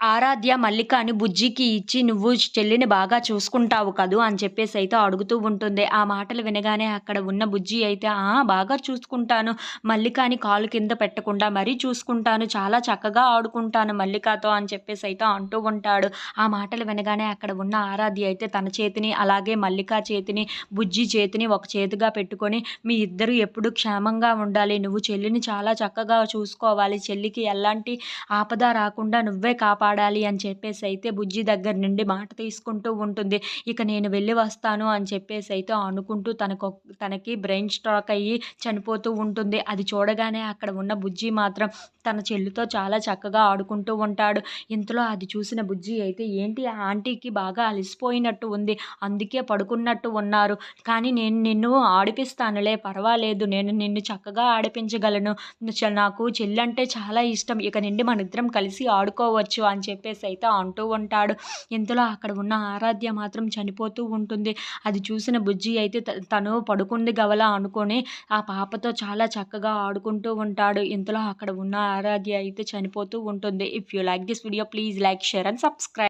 ఆరాధ్య మల్లికని బుజ్జికి ఇచ్చి నువ్వు చెల్లిని బాగా చూసుకుంటావు కదూ అని చెప్పేసి అయితే అడుగుతూ ఉంటుంది. ఆ మాటలు వినగానే అక్కడ ఉన్న బుజ్జి అయితే ఆ బాగా చూసుకుంటాను. మల్లికాని కాలు కింద పెట్టకుండా మరీ చూసుకుంటాను. చాలా చక్కగా ఆడుకుంటాను మల్లికతో అని చెప్పేసి అయితే అంటూ ఉంటాడు. ఆ మాటలు వినగానే అక్కడ ఉన్న ఆరాధ్య అయితే తన చేతిని అలాగే మల్లిక చేతిని బుజ్జి చేతిని ఒక చేతిగా పెట్టుకొని మీ ఇద్దరు ఎప్పుడు క్షేమంగా ఉండాలి. నువ్వు చెల్లిని చాలా చక్కగా చూసుకోవాలి. చెల్లికి ఎలాంటి ఆపద రాకుండా నువ్వే వాడాలి అని చెప్పేసి అయితే బుజ్జి దగ్గర నుండి మాట తీసుకుంటూ ఉంటుంది. ఇక నేను వెళ్ళి వస్తాను అని చెప్పేసి అయితే అనుకుంటూ తనకు తనకి బ్రెయిన్ స్ట్రాక్ అయ్యి చనిపోతూ ఉంటుంది. అది చూడగానే అక్కడ ఉన్న బుజ్జి మాత్రం తన చెల్లితో చాలా చక్కగా ఆడుకుంటూ ఉంటాడు. ఇంతలో అది చూసిన బుజ్జి అయితే ఏంటి ఆంటీకి బాగా అలసిపోయినట్టు ఉంది. అందుకే పడుకున్నట్టు ఉన్నారు. కానీ నేను నిన్ను ఆడిపిస్తానులే పర్వాలేదు. నేను నిన్ను చక్కగా ఆడిపించగలను. చ- నాకు చెల్లంటే చాలా ఇష్టం. ఇక నుండి మన ఇద్దరం కలిసి ఆడుకోవచ్చు అని చెప్పేసి అయితే అంటూ ఉంటాడు. ఇంతలో అక్కడ ఉన్న ఆరాధ్య మాత్రం చనిపోతూ ఉంటుంది. అది చూసిన బుజ్జి అయితే త- తను పడుకుంది గవల అనుకొని ఆ పాపతో చాలా చక్కగా ఆడుకుంటూ ఉంటాడు. ఇంతలో అక్కడ ఉన్న ఆరాధ్య అయితే చనిపోతూ ఉంటుంది. If you like this video please like share and subscribe